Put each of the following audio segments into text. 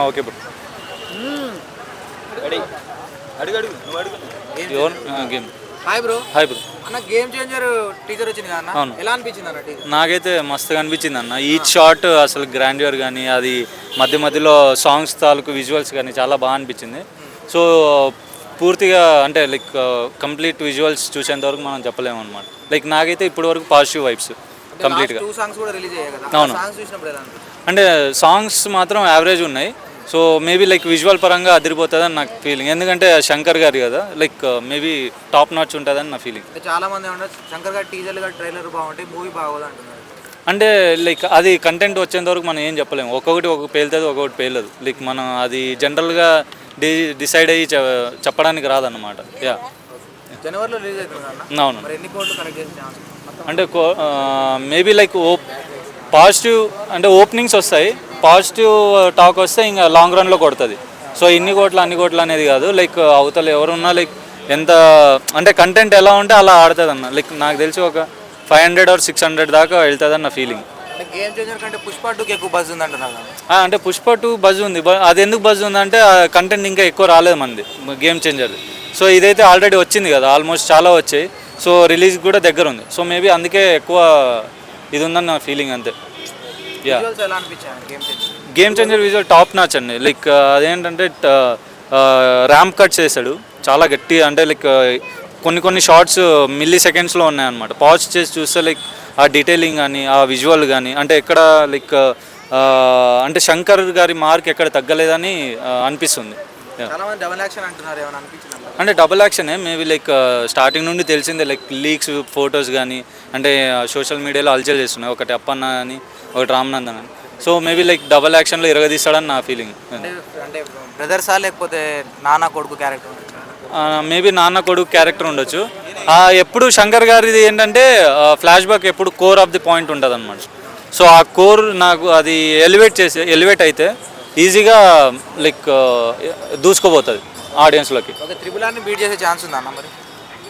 Okay bro. Game hi bro hi bro అన్న game changer teaser వచ్చింది కదా అన్న. అవును. ఎలా అనిపించింది అన్న నాకైతే మస్తుగా అనిపించింది అన్న. ఈచ్ షాట్ అసలు గ్రాండ్యూర్ కానీ అది మధ్య మధ్యలో సాంగ్స్ తాలూకు విజువల్స్ కానీ చాలా బాగా అనిపించింది. సో పూర్తిగా అంటే లైక్ కంప్లీట్ విజువల్స్ చూసేంత వరకు మనం చెప్పలేము అనమాట లైక్ నాకైతే ఇప్పటి వరకు పాజిటివ్ వైబ్స్ కంప్లీట్గా టూ సాంగ్స్ కూడా రిలీజ్ అయ్యాయి కదా. అవును. అంటే సాంగ్స్ మాత్రం యావరేజ్ ఉన్నాయి. సో మేబీ లైక్ విజువల్ పరంగా అదిరిపోతుందని నాకు ఫీలింగ్ ఎందుకంటే శంకర్ గారి కదా లైక్ మేబీ టాప్ నాచ్ ఉంటుందని నా ఫీలింగ్ చాలా మంది శంకర్ గారి టీజర్ గారి ట్రైలర్ బాగుంటాయి మూవీ బాగోదు అంటే లైక్ అది కంటెంట్ వచ్చేంత వరకు మనం ఏం చెప్పలేము. ఒక్కొక్కటి ఒక్కొక్క పేలుతుంది ఒక్కొక్కటి పేలదు. లైక్ మనం అది జనరల్గా డి డిసైడ్ అయ్యి చెప్పడానికి రాదన్నమాట. యా జనవరిలో రిలీజ్ అవుతుంది అవును. మరి ఎన్ని కోట్లు కలెక్ట్ చేసే ఛాన్స్ అంటే మేబీ లైక్ ఓ పాజిటివ్ అంటే ఓపెనింగ్స్ వస్తాయి పాజిటివ్ టాక్ వస్తే ఇంకా లాంగ్ రన్లో కొడుతుంది. సో ఇన్ని కోట్లు అన్ని కోట్లు అనేది కాదు. లైక్ అవతల ఎవరున్నా లైక్ ఎంత అంటే కంటెంట్ ఎలా ఉంటే అలా ఆడుతుంది అన్న లైక్ నాకు తెలిసి ఒక five hundred or six hundred దాకా వెళ్తుంది నా ఫీలింగ్ అంటే పుష్ప టూకి ఎక్కువ బజ్ ఉంది అంటున్నారు కదా. ఆ, అంటే పుష్ప టూ బజ్ ఉంది. అది ఎందుకు బజ్ ఉందంటే ఆ కంటెంట్ ఇంకా ఎక్కువ రాలేదు మంది గేమ్ చేంజర్. సో ఇదైతే ఆల్రెడీ వచ్చింది కదా ఆల్మోస్ట్ చాలా వచ్చాయి. సో రిలీజ్ కూడా దగ్గర ఉంది. సో మేబీ అందుకే ఎక్కువ ఇది ఉందని నా ఫీలింగ్ అంతే. Yeah game changer visual top notch అండి. లైక్ అదేంటంటే ర్యాంప్ కట్ చేశాడు. చాలా గట్టి అంటే లైక్ కొన్ని కొన్ని షార్ట్స్ మిల్లీ సెకండ్స్లో ఉన్నాయన్నమాట. పాజ్ చేసి చూస్తే లైక్ ఆ డీటెయిలింగ్ కానీ ఆ విజువల్ కానీ అంటే ఎక్కడ లైక్ అంటే శంకర్ గారి మార్క్ ఎక్కడ తగ్గలేదని అనిపిస్తుంది. అంటే డబుల్ యాక్షనే మేబీ లైక్ స్టార్టింగ్ నుండి తెలిసిందే లైక్ లీక్స్ ఫొటోస్ కానీ అంటే సోషల్ మీడియాలో అల్చల్ చేస్తున్నాయి. ఒకటి అప్పన్న అని ఒకటి రామనందన్ అని. సో మేబీ లైక్ డబుల్ యాక్షన్లో ఇరగదీస్తాడని నా ఫీలింగ్. అంటే బ్రదర్సా లేకపోతే నాన్న కొడుకు క్యారెక్టర్ మేబీ నాన్న కొడుకు క్యారెక్టర్ ఉండొచ్చు. ఎప్పుడు శంకర్ గారిది ఏంటంటే ఫ్లాష్ బ్యాక్ ఎప్పుడు కోర్ ఆఫ్ ది పాయింట్ ఉంటుంది అనమాట సో ఆ కోర్ నాకు అది ఎలివేట్ చేసి ఎలివేట్ అయితే ఈజీగా లైక్ దూసుకోబోతుంది ఆడియన్స్లోకి. ఒక త్రిబుల్ ఆర్ని బీట్ చేసే ఛాన్స్ ఉందా మరి?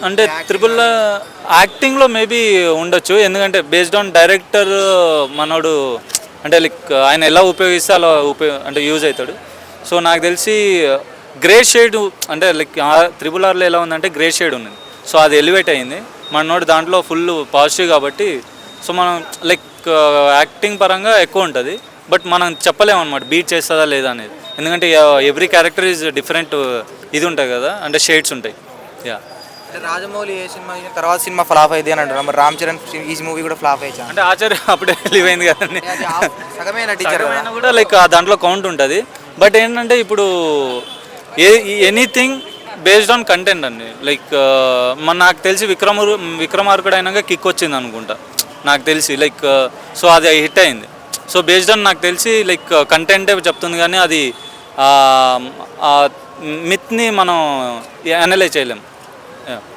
అంటే త్రిపుల్ యాక్టింగ్లో మేబీ ఉండొచ్చు. ఎందుకంటే బేస్డ్ ఆన్ డైరెక్టర్ మనోడు అంటే లైక్ ఆయన ఎలా ఉపయోగిస్తే అలా ఉపయోగ అంటే యూజ్ అవుతాడు. సో నాకు తెలిసి గ్రే షేడ్ అంటే లైక్ త్రిపుల్ ఆర్లో ఎలా ఉందంటే గ్రే షేడ్ ఉంది సో అది ఎలివేట్ అయింది. మనోడు దాంట్లో ఫుల్ పాజిటివ్ కాబట్టి సో మనం లైక్ యాక్టింగ్ పరంగా ఎక్కువ ఉంటుంది. బట్ మనం చెప్పలేము అనమాట బీట్ చేస్తుందా లేదా అనేది. ఎందుకంటే ఎవ్రీ క్యారెక్టర్ ఈజ్ డిఫరెంట్ ఇది ఉంటుంది కదా అంటే షేడ్స్ ఉంటాయి. యా. అంటే రాజమౌళి ఏ సినిమా తర్వాత సినిమా ఫ్లాప్ అయింది అని అంటారు మరి రామ్ చరణ్ ఈ మూవీ కూడా ఫ్లాప్ అయ్యే అంటే ఆచార్య అప్పుడే లీవ్ అయింది కదండి టీచర్ సగమైన కూడా లైక్ ఆ దాంట్లో కౌంట్ ఉంటుంది. బట్ ఏంటంటే ఇప్పుడు ఏ ఎనీథింగ్ బేస్డ్ ఆన్ కంటెంట్ అండి. లైక్ మన నాకు తెలిసి విక్రమ విక్రమార్కుడు అయినాక కిక్ వచ్చింది అనుకుంటా. నాకు తెలిసి లైక్ సో అది హిట్ అయింది. సో బేస్డ్ ఆన్ నాకు తెలిసి లైక్ కంటెంటే చెప్తుంది కానీ అది మిత్ని మనం అనలైజ్ చేయలేం. Yeah.